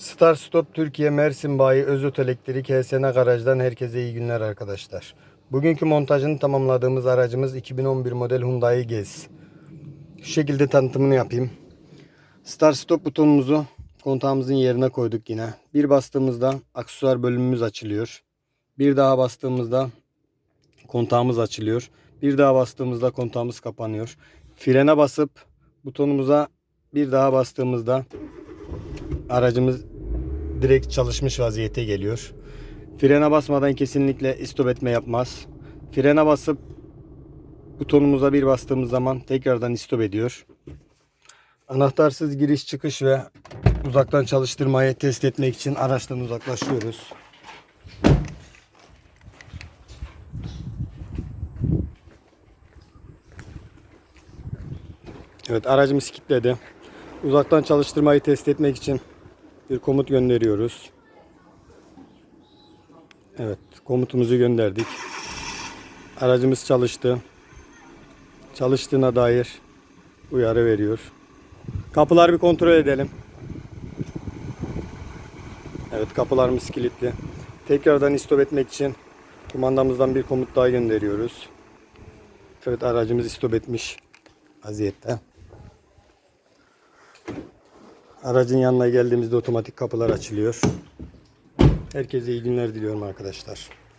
Star Stop Türkiye Mersin Bayi Özot Elektrik HSN Garaj'dan herkese iyi günler arkadaşlar. Bugünkü montajını tamamladığımız aracımız 2011 model Hyundai Gez. Şu şekilde tanıtımını yapayım. Star Stop butonumuzu kontağımızın yerine koyduk yine. Bir bastığımızda aksesuar bölümümüz açılıyor. Bir daha bastığımızda kontağımız açılıyor. Bir daha bastığımızda kontağımız kapanıyor. Frene basıp butonumuza bir daha bastığımızda aracımız direkt çalışmış vaziyete geliyor. Frene basmadan kesinlikle istop etme yapmaz. Frene basıp butonumuza bir bastığımız zaman tekrardan istop ediyor. Anahtarsız giriş çıkış ve uzaktan çalıştırmayı test etmek için araçtan uzaklaşıyoruz. Evet aracımız kilitledi. Uzaktan çalıştırmayı test etmek için bir komut gönderiyoruz. Evet komutumuzu gönderdik. Aracımız çalıştı. Çalıştığına dair uyarı veriyor. Kapıları bir kontrol edelim. Evet kapılarımız kilitli. Tekrardan istop etmek için kumandamızdan bir komut daha gönderiyoruz. Evet aracımız istop etmiş vaziyette. Aracın yanına geldiğimizde otomatik kapılar açılıyor. Herkese iyi günler diliyorum arkadaşlar.